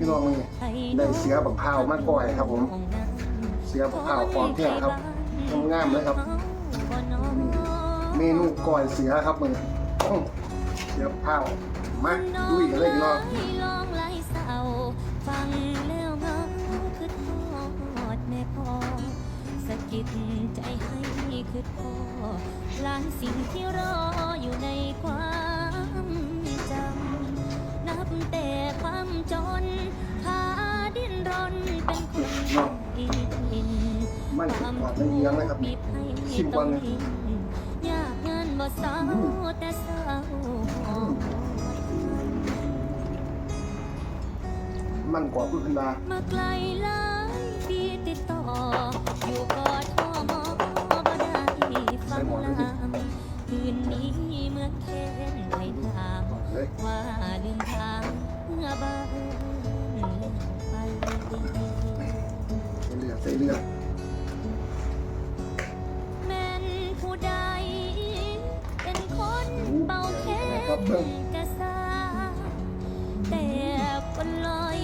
พี่น้องมึงได้เสือบักพร้าวมาก่อยครับผม เสือบักพร้าวของแท้ครับงามเลยครับ เมนูก่อยเสือครับมึงเสือบักพร้าวมาดูอีกเลยพี่น้องกิดใจให้คือพ่อหลานสิ่งที่รออยู่ในความ มันกรอบมันเลี้ยงเลยครับชิมก่อนเลยอยากเงินบ่เศร้าแต่เศร้ามันกรอบคือนดามาไกลหลายปีติดต่อ อยู่กอดพ่อมอบ่ได้ฟังลางคืนนี้เมื่อนแค่ไหลทางเลยว่าเดินทางเมื่อบ้านไปเลือดใส่เลือด แค้นกระซาแต่คนลอย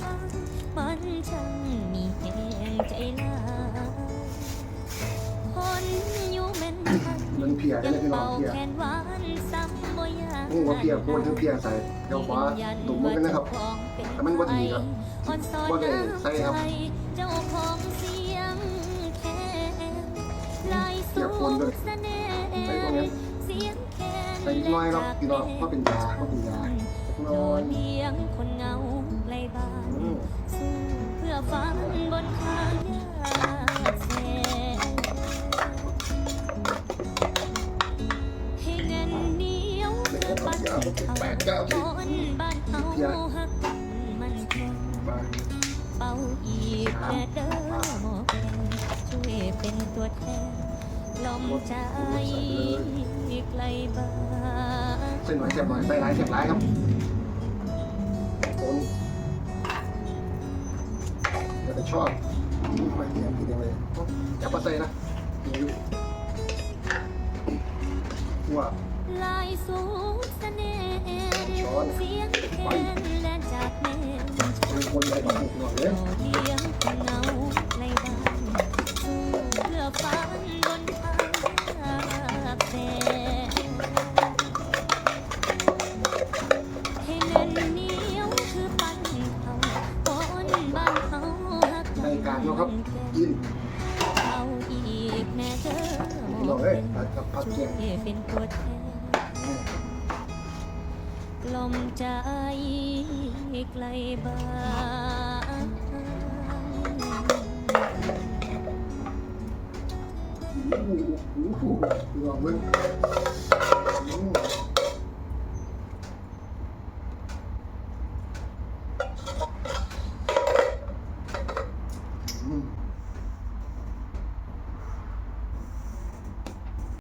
ฟ้ามันช่างมีแหงใจลายคนอยู่แม่นทันมันเพียได้ยังเลยพี่น้อเป่างเพียแขนหวานซ้ำบ่อยากงูว่าเพียโคนทั้งเพียใส่เดี๋ยวฟ้าตุ่มมันกันนะครับแต่มันบ่ดีครับอ่อนสอนบ่ได้ใส่ครับน้ำใจเจ้าของเสียงแค้นลายเสียสูบคนด้วยงเสน่ห์ ค้นใส่น้อยเนาะพี่น้องเพราะเป็นยาเพราะเป็นยารน้ออยเลี้ยงคนเหงาไกลบ้านอืมสู้เพื่อฝันบนทางยากแสนให้เงินเหนียวคือปันเอาคนบ้านเอาหักมันคงมาเป่าอีกแม่เด้อหมอแกนช่วยเป็นตัวแทน ลมใจไกลบ้านใส่หน่อยเสียบหน่อยใส่หลายเสียบหลายครับคนเดี๋ยวจะชอบมาเหียกินยังเลยอย่าปะใส่นะว่าลายสูงเสน่ห์เสียงแคนและจากแม่เป็นคนใส่ดอกหน่อยเลเราย เนาะครับกินเอาอีกแม่เด้อพี่น้องเอ้ยเป็นตัวแทนลมใจไกลบ้านอู้หูอู้หูลองมึง